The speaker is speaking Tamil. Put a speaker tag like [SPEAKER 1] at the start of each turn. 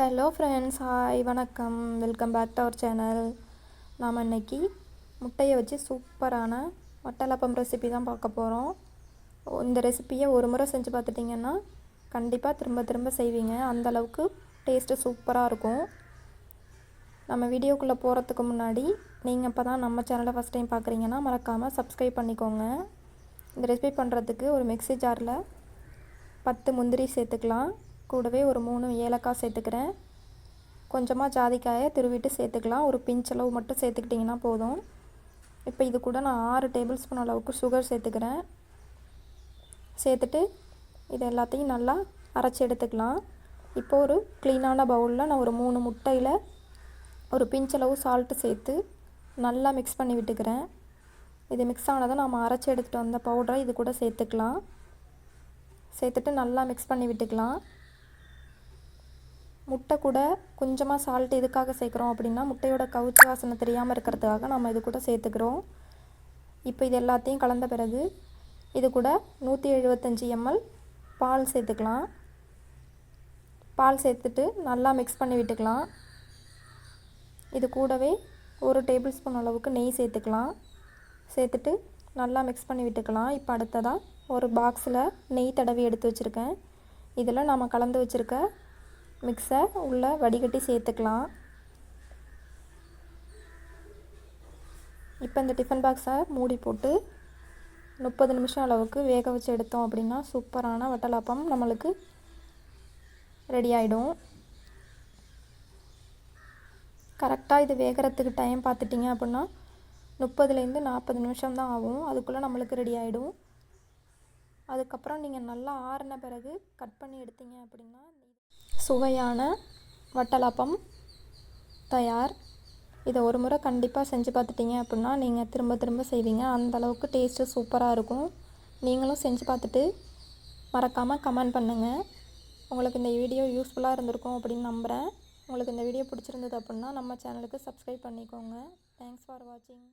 [SPEAKER 1] ஹலோ ஃப்ரெண்ட்ஸ் ஹாய் வணக்கம். Welcome back to our channel நாம் இன்றைக்கி முட்டையை வச்சு சூப்பரான வட்டலப்பம் ரெசிபி தான் பார்க்க போகிறோம் இந்த ரெசிப்பியை ஒரு முறை செஞ்சு பார்த்துட்டிங்கன்னா கண்டிப்பாக திரும்ப திரும்ப செய்வீங்க. அந்த அளவுக்கு டேஸ்ட்டு சூப்பராக இருக்கும். நம்ம வீடியோக்குள்ளே போகிறதுக்கு முன்னாடி நீங்கள் இப்போ தான் நம்ம சேனலை ஃபஸ்ட் டைம் பார்க்குறீங்கன்னா மறக்காமல் சப்ஸ்கிரைப் பண்ணிக்கோங்க. இந்த ரெசிபி பண்ணுறதுக்கு ஒரு மிக்ஸி ஜாரில் பத்து முந்திரி சேர்த்துக்கலாம். கூடவே ஒரு மூணு ஏலக்காய் சேர்த்துக்கிறேன். கொஞ்சமாக ஜாதிக்காயை திருவிட்டு சேர்த்துக்கலாம். ஒரு பிஞ்சளவு மட்டும் சேர்த்துக்கிட்டிங்கன்னா போதும். இப்போ இது கூட நான் ஆறு டேபிள் ஸ்பூன் அளவுக்கு சுகர் சேர்த்துக்கிறேன். சேர்த்துட்டு இது எல்லாத்தையும் நல்லா அரைச்சி எடுத்துக்கலாம். இப்போ ஒரு க்ளீனான பவுலில் நான் ஒரு மூணு முட்டையில் ஒரு பிஞ்சளவு சால்ட்டு சேர்த்து நல்லா மிக்ஸ் பண்ணி விட்டுக்கிறேன். இது மிக்ஸ் ஆனதை நாம் அரைச்சி எடுத்துகிட்டு வந்த பவுடரை இது கூட சேர்த்துக்கலாம். சேர்த்துட்டு நல்லா மிக்ஸ் பண்ணி விட்டுக்கலாம். முட்டை கூட கொஞ்சமாக சால்ட் எதுக்காக சேர்க்குறோம் அப்படின்னா முட்டையோட கவுச்சி வாசனை தெரியாமல் இருக்கிறதுக்காக நம்ம இது கூட சேர்த்துக்கிறோம். இப்போ இது எல்லாத்தையும் கலந்த பிறகு இது கூட நூற்றி எழுபத்தஞ்சி எம்எல் பால் சேர்த்துக்கலாம். பால் சேர்த்துட்டு நல்லா மிக்ஸ் பண்ணி விட்டுக்கலாம். இது கூடவே ஒரு டேபிள் ஸ்பூன் அளவுக்கு நெய் சேர்த்துக்கலாம். சேர்த்துட்டு நல்லா மிக்ஸ் பண்ணி விட்டுக்கலாம். இப்போ அடுத்ததாக ஒரு பாக்ஸில் நெய் தடவி எடுத்து வச்சுருக்கேன். இதில் நாம் கலந்து வச்சுருக்க மிக்ஸை உள்ளே வடிகட்டி சேர்த்துக்கலாம். இப்போ இந்த டிஃபன் பாக்ஸை மூடி போட்டு முப்பது நிமிஷம் அளவுக்கு வேக வச்சு எடுத்தோம் அப்படின்னா சூப்பரான வட்டலாப்பம் நம்மளுக்கு ரெடி ஆகிடும் கரெக்டாக இது வேகிறதுக்கு டைம் பார்த்துட்டிங்க அப்படின்னா முப்பதுலேருந்து நாற்பது நிமிஷம் தான் ஆகும். அதுக்குள்ளே நம்மளுக்கு ரெடி ஆகிடும் அதுக்கப்புறம் நீங்கள் நல்லா ஆறின பிறகு கட் பண்ணி எடுத்தீங்க அப்படின்னா சுவையான வட்டலாப்பம் தயார். இதை ஒரு முறை கண்டிப்பாக செஞ்சு பார்த்துட்டிங்க அப்படின்னா நீங்கள் திரும்ப திரும்ப செய்வீங்க. அந்தளவுக்கு டேஸ்ட்டு சூப்பராக இருக்கும். நீங்களும் செஞ்சு பார்த்துட்டு மறக்காமல் கமெண்ட் பண்ணுங்கள் உங்களுக்கு இந்த வீடியோ யூஸ்ஃபுல்லாக இருந்திருக்கும் அப்படின்னு நம்புகிறேன் உங்களுக்கு இந்த வீடியோ பிடிச்சிருந்தது அப்படின்னா நம்ம சேனலுக்கு சப்ஸ்கிரைப் பண்ணிக்கோங்க. தேங்க்ஸ் ஃபார் வாட்சிங்